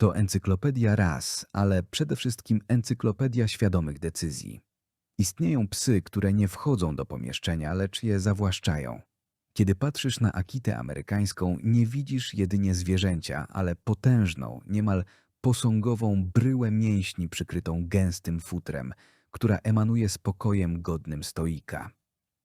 To encyklopedia ras, ale przede wszystkim encyklopedia świadomych decyzji. Istnieją psy, które nie wchodzą do pomieszczenia, lecz je zawłaszczają. Kiedy patrzysz na Akitę amerykańską, nie widzisz jedynie zwierzęcia, ale potężną, niemal posągową bryłę mięśni przykrytą gęstym futrem, która emanuje spokojem godnym stoika.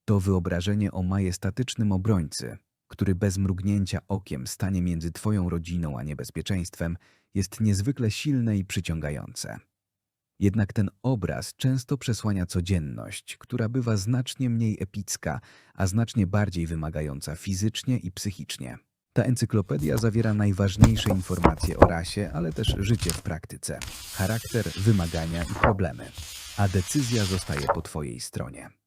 To wyobrażenie o majestatycznym obrońcy, który bez mrugnięcia okiem stanie między twoją rodziną a niebezpieczeństwem, jest niezwykle silne i przyciągające. Jednak ten obraz często przesłania codzienność, która bywa znacznie mniej epicka, a znacznie bardziej wymagająca fizycznie i psychicznie. Ta encyklopedia zawiera najważniejsze informacje o rasie, ale też życie w praktyce, charakter, wymagania i problemy. A decyzja zostaje po twojej stronie.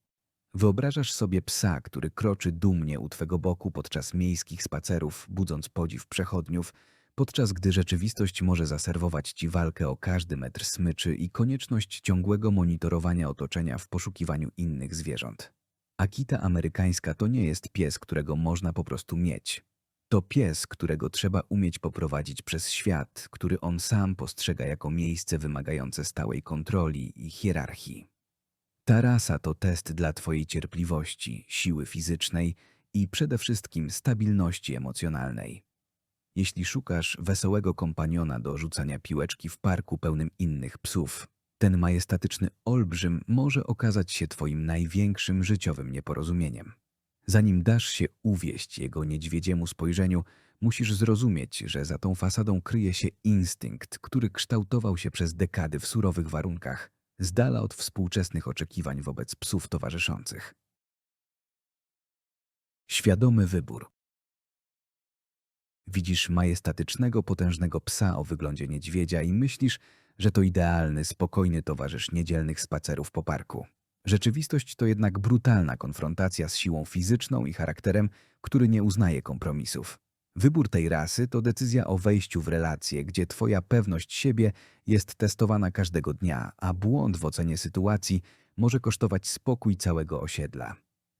Wyobrażasz sobie psa, który kroczy dumnie u twego boku podczas miejskich spacerów, budząc podziw przechodniów, podczas gdy rzeczywistość może zaserwować ci walkę o każdy metr smyczy i konieczność ciągłego monitorowania otoczenia w poszukiwaniu innych zwierząt. Akita amerykańska to nie jest pies, którego można po prostu mieć. To pies, którego trzeba umieć poprowadzić przez świat, który on sam postrzega jako miejsce wymagające stałej kontroli i hierarchii. Ta rasa to test dla Twojej cierpliwości, siły fizycznej i przede wszystkim stabilności emocjonalnej. Jeśli szukasz wesołego kompaniona do rzucania piłeczki w parku pełnym innych psów, ten majestatyczny olbrzym może okazać się Twoim największym życiowym nieporozumieniem. Zanim dasz się uwieść jego niedźwiedziemu spojrzeniu, musisz zrozumieć, że za tą fasadą kryje się instynkt, który kształtował się przez dekady w surowych warunkach, z dala od współczesnych oczekiwań wobec psów towarzyszących. Świadomy wybór. Widzisz majestatycznego, potężnego psa o wyglądzie niedźwiedzia i myślisz, że to idealny, spokojny towarzysz niedzielnych spacerów po parku. Rzeczywistość to jednak brutalna konfrontacja z siłą fizyczną i charakterem, który nie uznaje kompromisów. Wybór tej rasy to decyzja o wejściu w relacje, gdzie twoja pewność siebie jest testowana każdego dnia, a błąd w ocenie sytuacji może kosztować spokój całego osiedla.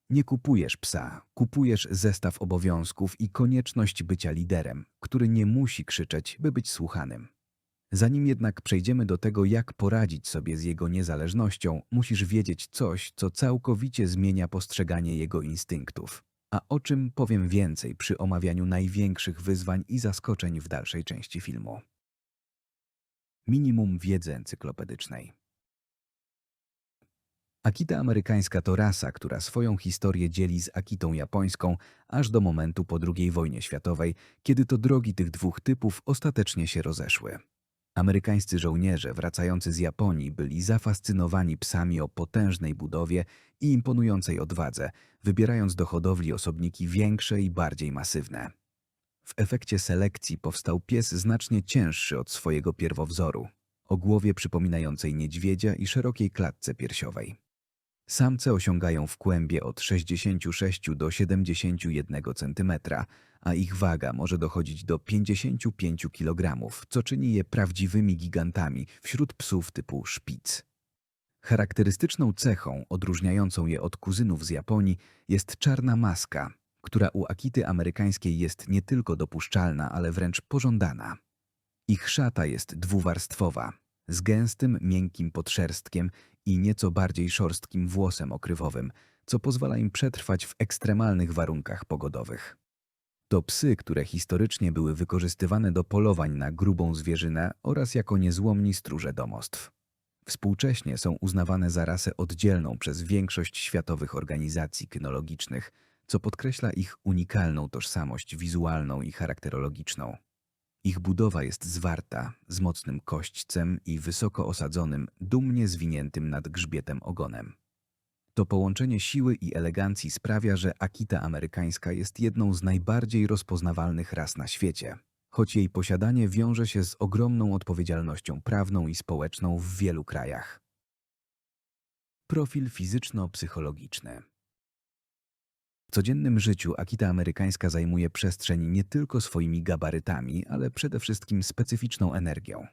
Nie kupujesz psa, kupujesz zestaw obowiązków i konieczność bycia liderem, który nie musi krzyczeć, by być słuchanym. Zanim jednak przejdziemy do tego, jak poradzić sobie z jego niezależnością, musisz wiedzieć coś, co całkowicie zmienia postrzeganie jego instynktów. A o czym powiem więcej przy omawianiu największych wyzwań i zaskoczeń w dalszej części filmu. Minimum wiedzy encyklopedycznej. Akita amerykańska to rasa, która swoją historię dzieli z Akitą japońską aż do momentu po II wojnie światowej, kiedy to drogi tych dwóch typów ostatecznie się rozeszły. Amerykańscy żołnierze wracający z Japonii byli zafascynowani psami o potężnej budowie i imponującej odwadze, wybierając do hodowli osobniki większe i bardziej masywne. W efekcie selekcji powstał pies znacznie cięższy od swojego pierwowzoru, o głowie przypominającej niedźwiedzia i szerokiej klatce piersiowej. Samce osiągają w kłębie od 66 do 71 cm, a ich waga może dochodzić do 55 kg, co czyni je prawdziwymi gigantami wśród psów typu szpic. Charakterystyczną cechą odróżniającą je od kuzynów z Japonii jest czarna maska, która u Akity amerykańskiej jest nie tylko dopuszczalna, ale wręcz pożądana. Ich szata jest dwuwarstwowa, z gęstym, miękkim podszerstkiem i nieco bardziej szorstkim włosem okrywowym, co pozwala im przetrwać w ekstremalnych warunkach pogodowych. To psy, które historycznie były wykorzystywane do polowań na grubą zwierzynę oraz jako niezłomni stróże domostw. Współcześnie są uznawane za rasę oddzielną przez większość światowych organizacji kynologicznych, co podkreśla ich unikalną tożsamość wizualną i charakterologiczną. Ich budowa jest zwarta, z mocnym kośćcem i wysoko osadzonym, dumnie zwiniętym nad grzbietem ogonem. To połączenie siły i elegancji sprawia, że Akita amerykańska jest jedną z najbardziej rozpoznawalnych ras na świecie, choć jej posiadanie wiąże się z ogromną odpowiedzialnością prawną i społeczną w wielu krajach. Profil fizyczno-psychologiczny w codziennym życiu Akita amerykańska zajmuje przestrzeń nie tylko swoimi gabarytami, ale przede wszystkim specyficzną energią.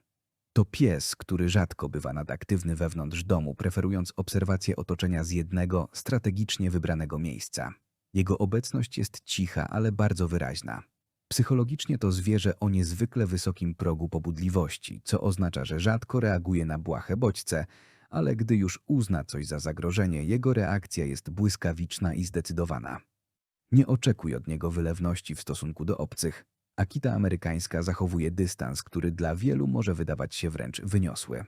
To pies, który rzadko bywa nadaktywny wewnątrz domu, preferując obserwację otoczenia z jednego, strategicznie wybranego miejsca. Jego obecność jest cicha, ale bardzo wyraźna. Psychologicznie to zwierzę o niezwykle wysokim progu pobudliwości, co oznacza, że rzadko reaguje na błahe bodźce, ale gdy już uzna coś za zagrożenie, jego reakcja jest błyskawiczna i zdecydowana. Nie oczekuj od niego wylewności w stosunku do obcych. Akita amerykańska zachowuje dystans, który dla wielu może wydawać się wręcz wyniosły.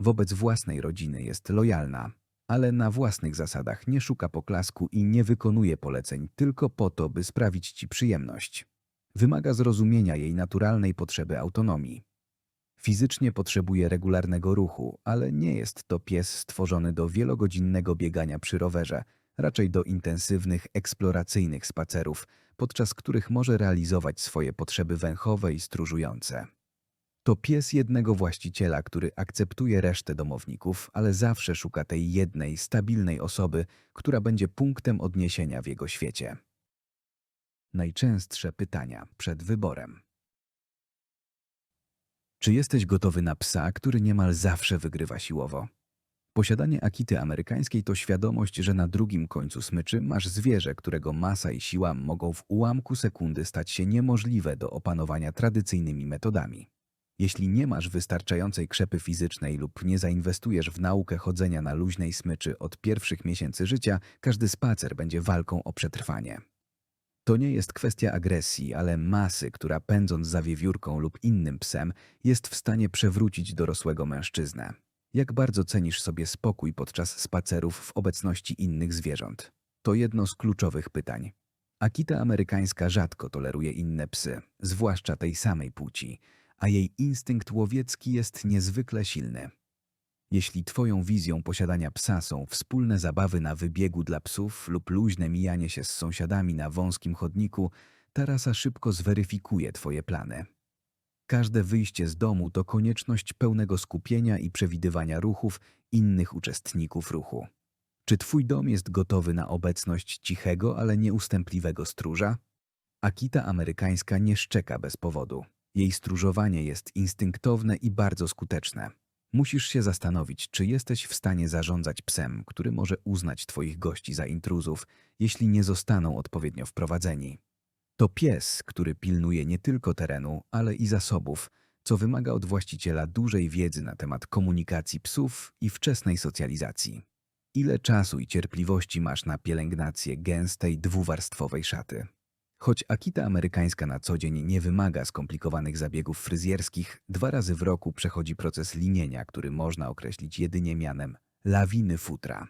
Wobec własnej rodziny jest lojalna, ale na własnych zasadach nie szuka poklasku i nie wykonuje poleceń tylko po to, by sprawić ci przyjemność. Wymaga zrozumienia jej naturalnej potrzeby autonomii. Fizycznie potrzebuje regularnego ruchu, ale nie jest to pies stworzony do wielogodzinnego biegania przy rowerze, raczej do intensywnych, eksploracyjnych spacerów, podczas których może realizować swoje potrzeby węchowe i stróżujące. To pies jednego właściciela, który akceptuje resztę domowników, ale zawsze szuka tej jednej, stabilnej osoby, która będzie punktem odniesienia w jego świecie. Najczęstsze pytania przed wyborem. Czy jesteś gotowy na psa, który niemal zawsze wygrywa siłowo? Posiadanie akity amerykańskiej to świadomość, że na drugim końcu smyczy masz zwierzę, którego masa i siła mogą w ułamku sekundy stać się niemożliwe do opanowania tradycyjnymi metodami. Jeśli nie masz wystarczającej krzepy fizycznej lub nie zainwestujesz w naukę chodzenia na luźnej smyczy od pierwszych miesięcy życia, każdy spacer będzie walką o przetrwanie. To nie jest kwestia agresji, ale masy, która pędząc za wiewiórką lub innym psem jest w stanie przewrócić dorosłego mężczyznę. Jak bardzo cenisz sobie spokój podczas spacerów w obecności innych zwierząt? To jedno z kluczowych pytań. Akita amerykańska rzadko toleruje inne psy, zwłaszcza tej samej płci, a jej instynkt łowiecki jest niezwykle silny. Jeśli twoją wizją posiadania psa są wspólne zabawy na wybiegu dla psów lub luźne mijanie się z sąsiadami na wąskim chodniku, ta rasa szybko zweryfikuje twoje plany. Każde wyjście z domu to konieczność pełnego skupienia i przewidywania ruchów innych uczestników ruchu. Czy twój dom jest gotowy na obecność cichego, ale nieustępliwego stróża? Akita amerykańska nie szczeka bez powodu. Jej stróżowanie jest instynktowne i bardzo skuteczne. Musisz się zastanowić, czy jesteś w stanie zarządzać psem, który może uznać twoich gości za intruzów, jeśli nie zostaną odpowiednio wprowadzeni. To pies, który pilnuje nie tylko terenu, ale i zasobów, co wymaga od właściciela dużej wiedzy na temat komunikacji psów i wczesnej socjalizacji. Ile czasu i cierpliwości masz na pielęgnację gęstej, dwuwarstwowej szaty? Choć akita amerykańska na co dzień nie wymaga skomplikowanych zabiegów fryzjerskich, dwa razy w roku przechodzi proces linienia, który można określić jedynie mianem lawiny futra.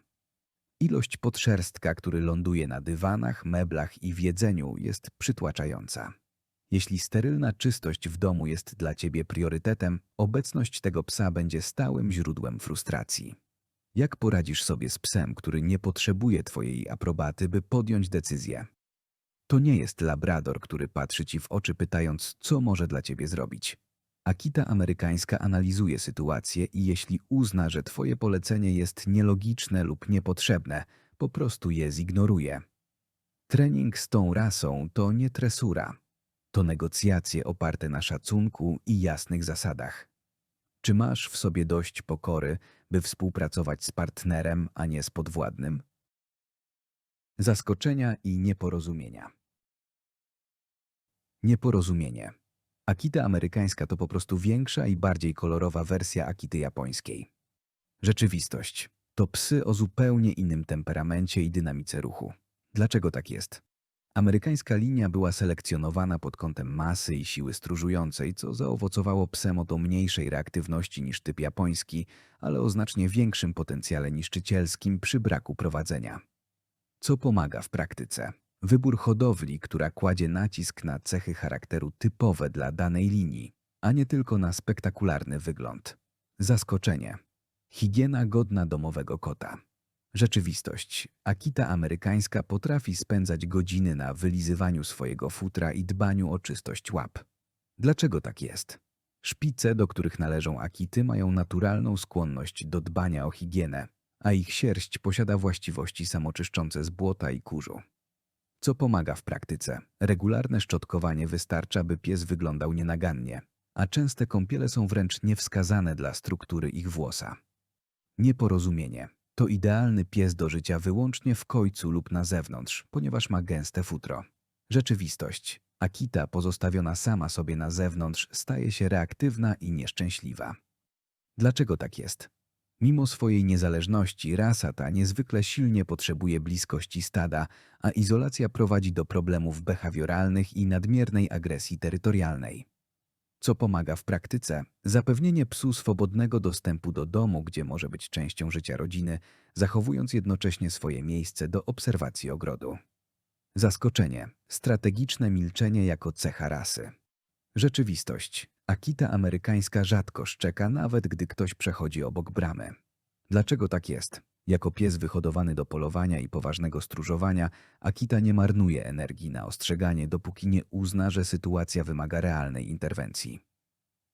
Ilość podszerstka, który ląduje na dywanach, meblach i w jedzeniu jest przytłaczająca. Jeśli sterylna czystość w domu jest dla ciebie priorytetem, obecność tego psa będzie stałym źródłem frustracji. Jak poradzisz sobie z psem, który nie potrzebuje twojej aprobaty, by podjąć decyzję? To nie jest labrador, który patrzy ci w oczy pytając, co może dla ciebie zrobić. Akita amerykańska analizuje sytuację i jeśli uzna, że twoje polecenie jest nielogiczne lub niepotrzebne, po prostu je zignoruje. Trening z tą rasą to nie tresura. To negocjacje oparte na szacunku i jasnych zasadach. Czy masz w sobie dość pokory, by współpracować z partnerem, a nie z podwładnym? Zaskoczenia i nieporozumienia. Nieporozumienie. Akita amerykańska to po prostu większa i bardziej kolorowa wersja akity japońskiej. Rzeczywistość. To psy o zupełnie innym temperamencie i dynamice ruchu. Dlaczego tak jest? Amerykańska linia była selekcjonowana pod kątem masy i siły stróżującej, co zaowocowało psem o to mniejszej reaktywności niż typ japoński, ale o znacznie większym potencjale niszczycielskim przy braku prowadzenia. Co pomaga w praktyce? Wybór hodowli, która kładzie nacisk na cechy charakteru typowe dla danej linii, a nie tylko na spektakularny wygląd. Zaskoczenie. Higiena godna domowego kota. Rzeczywistość. Akita amerykańska potrafi spędzać godziny na wylizywaniu swojego futra i dbaniu o czystość łap. Dlaczego tak jest? Szpice, do których należą akity, mają naturalną skłonność do dbania o higienę, a ich sierść posiada właściwości samoczyszczące z błota i kurzu. Co pomaga w praktyce? Regularne szczotkowanie wystarcza, by pies wyglądał nienagannie, a częste kąpiele są wręcz niewskazane dla struktury ich włosa. Nieporozumienie. To idealny pies do życia wyłącznie w kojcu lub na zewnątrz, ponieważ ma gęste futro. Rzeczywistość. Akita, pozostawiona sama sobie na zewnątrz, staje się reaktywna i nieszczęśliwa. Dlaczego tak jest? Mimo swojej niezależności, rasa ta niezwykle silnie potrzebuje bliskości stada, a izolacja prowadzi do problemów behawioralnych i nadmiernej agresji terytorialnej. Co pomaga w praktyce? Zapewnienie psu swobodnego dostępu do domu, gdzie może być częścią życia rodziny, zachowując jednocześnie swoje miejsce do obserwacji ogrodu. Zaskoczenie. Strategiczne milczenie jako cecha rasy. Rzeczywistość. Akita amerykańska rzadko szczeka, nawet gdy ktoś przechodzi obok bramy. Dlaczego tak jest? Jako pies wyhodowany do polowania i poważnego stróżowania, Akita nie marnuje energii na ostrzeganie, dopóki nie uzna, że sytuacja wymaga realnej interwencji.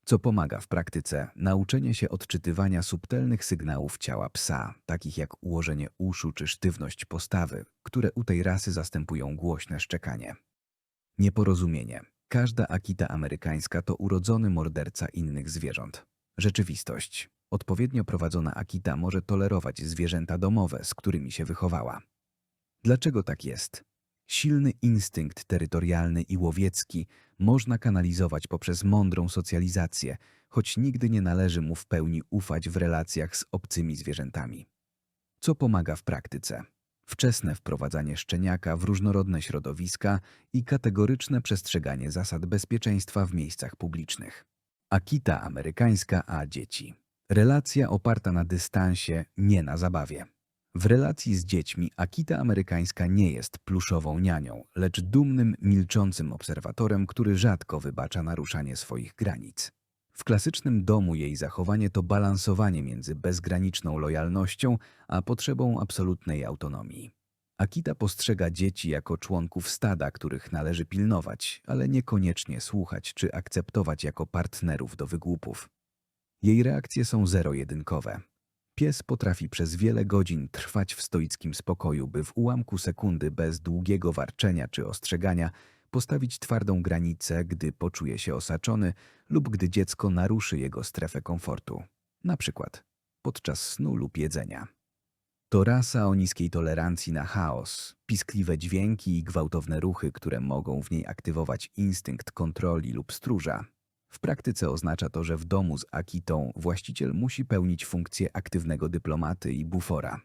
Co pomaga w praktyce? Nauczenie się odczytywania subtelnych sygnałów ciała psa, takich jak ułożenie uszu czy sztywność postawy, które u tej rasy zastępują głośne szczekanie. Nieporozumienie. Każda akita amerykańska to urodzony morderca innych zwierząt. Rzeczywistość. Odpowiednio prowadzona akita może tolerować zwierzęta domowe, z którymi się wychowała. Dlaczego tak jest? Silny instynkt terytorialny i łowiecki można kanalizować poprzez mądrą socjalizację, choć nigdy nie należy mu w pełni ufać w relacjach z obcymi zwierzętami. Co pomaga w praktyce? Wczesne wprowadzanie szczeniaka w różnorodne środowiska i kategoryczne przestrzeganie zasad bezpieczeństwa w miejscach publicznych. Akita amerykańska a dzieci. Relacja oparta na dystansie, nie na zabawie. W relacji z dziećmi Akita amerykańska nie jest pluszową nianią, lecz dumnym, milczącym obserwatorem, który rzadko wybacza naruszanie swoich granic. W klasycznym domu jej zachowanie to balansowanie między bezgraniczną lojalnością a potrzebą absolutnej autonomii. Akita postrzega dzieci jako członków stada, których należy pilnować, ale niekoniecznie słuchać czy akceptować jako partnerów do wygłupów. Jej reakcje są zero-jedynkowe. Pies potrafi przez wiele godzin trwać w stoickim spokoju, by w ułamku sekundy bez długiego warczenia czy ostrzegania postawić twardą granicę, gdy poczuje się osaczony lub gdy dziecko naruszy jego strefę komfortu, na przykład podczas snu lub jedzenia. To rasa o niskiej tolerancji na chaos, piskliwe dźwięki i gwałtowne ruchy, które mogą w niej aktywować instynkt kontroli lub stróża. W praktyce oznacza to, że w domu z Akitą właściciel musi pełnić funkcję aktywnego dyplomaty i bufora.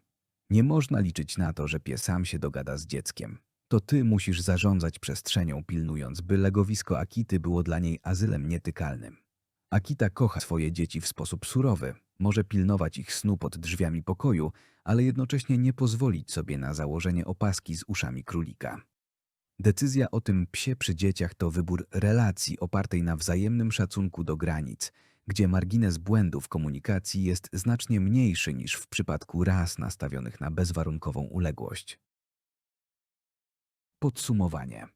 Nie można liczyć na to, że pies sam się dogada z dzieckiem. To ty musisz zarządzać przestrzenią, pilnując, by legowisko Akity było dla niej azylem nietykalnym. Akita kocha swoje dzieci w sposób surowy, może pilnować ich snu pod drzwiami pokoju, ale jednocześnie nie pozwolić sobie na założenie opaski z uszami królika. Decyzja o tym psie przy dzieciach to wybór relacji opartej na wzajemnym szacunku do granic, gdzie margines błędów komunikacji jest znacznie mniejszy niż w przypadku ras nastawionych na bezwarunkową uległość. Podsumowanie.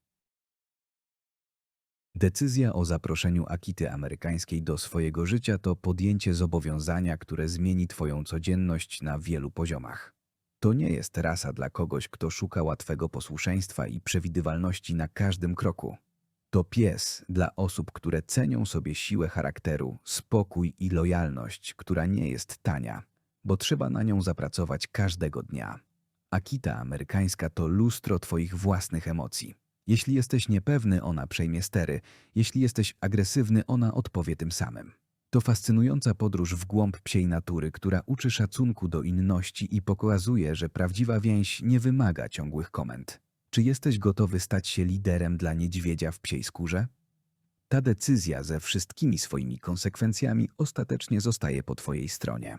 Decyzja o zaproszeniu Akity amerykańskiej do swojego życia to podjęcie zobowiązania, które zmieni Twoją codzienność na wielu poziomach. To nie jest rasa dla kogoś, kto szuka łatwego posłuszeństwa i przewidywalności na każdym kroku. To pies dla osób, które cenią sobie siłę charakteru, spokój i lojalność, która nie jest tania, bo trzeba na nią zapracować każdego dnia. Akita amerykańska to lustro Twoich własnych emocji. Jeśli jesteś niepewny, ona przejmie stery. Jeśli jesteś agresywny, ona odpowie tym samym. To fascynująca podróż w głąb psiej natury, która uczy szacunku do inności i pokazuje, że prawdziwa więź nie wymaga ciągłych komend. Czy jesteś gotowy stać się liderem dla niedźwiedzia w psiej skórze? Ta decyzja ze wszystkimi swoimi konsekwencjami ostatecznie zostaje po Twojej stronie.